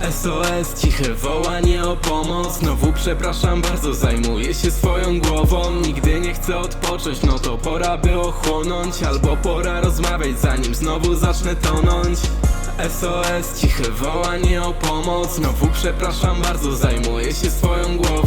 SOS, ciche wołanie o pomoc. Znowu przepraszam bardzo, zajmuję się swoją głową. Nigdy nie chcę odpocząć, no to pora by ochłonąć. Albo pora rozmawiać, zanim znowu zacznę tonąć. SOS, ciche wołanie o pomoc. Znowu przepraszam bardzo, zajmuję się swoją głową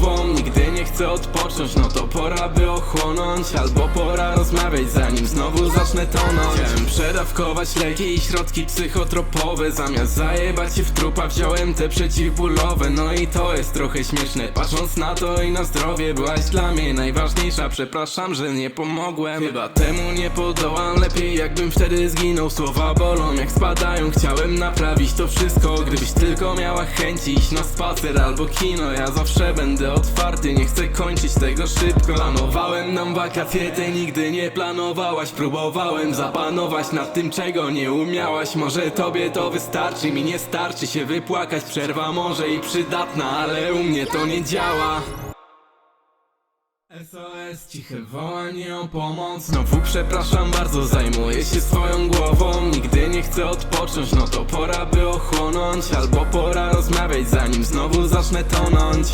chcę odpocząć, no to pora by ochłonąć Albo pora rozmawiać, zanim znowu zacznę tonąć. Chciałem przedawkować leki i środki psychotropowe Zamiast zajebać się w trupa wziąłem te przeciwbólowe. No i to jest trochę śmieszne Patrząc na to i na zdrowie Byłaś dla mnie najważniejsza. Przepraszam, że nie pomogłem. Chyba temu nie podołam Lepiej jakbym wtedy zginął. Słowa bolą jak spadają Chciałem naprawić to wszystko. Gdybyś tylko miała chęć iść na spacer albo kino Ja zawsze będę otwarty Nie chcę kończyć tego szybko. Planowałem nam wakacje Ty nigdy nie planowałaś. Próbowałem zapanować nad tym czego nie umiałaś. Może tobie to wystarczy Mi nie starczy się wypłakać. Przerwa może i przydatna Ale u mnie to nie działa. SOS, ciche wołanie o pomoc. Znowu przepraszam bardzo, zajmuję się swoją głową. Nigdy nie chcę odpocząć, no to pora by ochłonąć. Albo pora rozmawiać, zanim znowu zacznę tonąć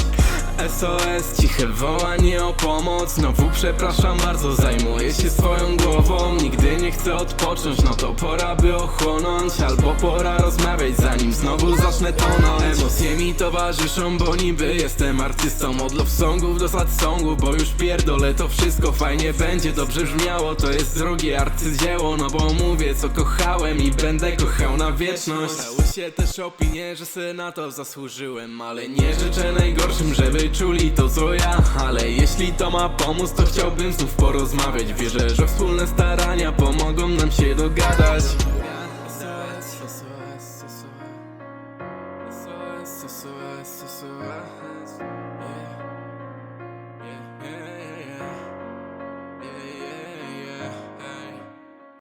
SOS, ciche wołanie o pomoc. Znowu przepraszam bardzo, zajmuję się swoją głową. Nigdy nie chcę odpocząć, no to pora by ochłonąć. Albo pora rozmawiać, zanim znowu zacznę tonąć. Emocje mi towarzyszą, bo niby jestem artystą. Od love songów do sad songów, bo już pierdolę to wszystko. Fajnie będzie, dobrze brzmiało, to jest drogie. Arcydzieło No bo mówię co kochałem i będę kochał na wieczność. Stały się też opinie, że se na to zasłużyłem Ale nie życzę najgorszym, żeby czuli to co ja Ale jeśli to ma pomóc, to chciałbym znów porozmawiać Wierzę, że wspólne starania pomogą nam się dogadać SOS.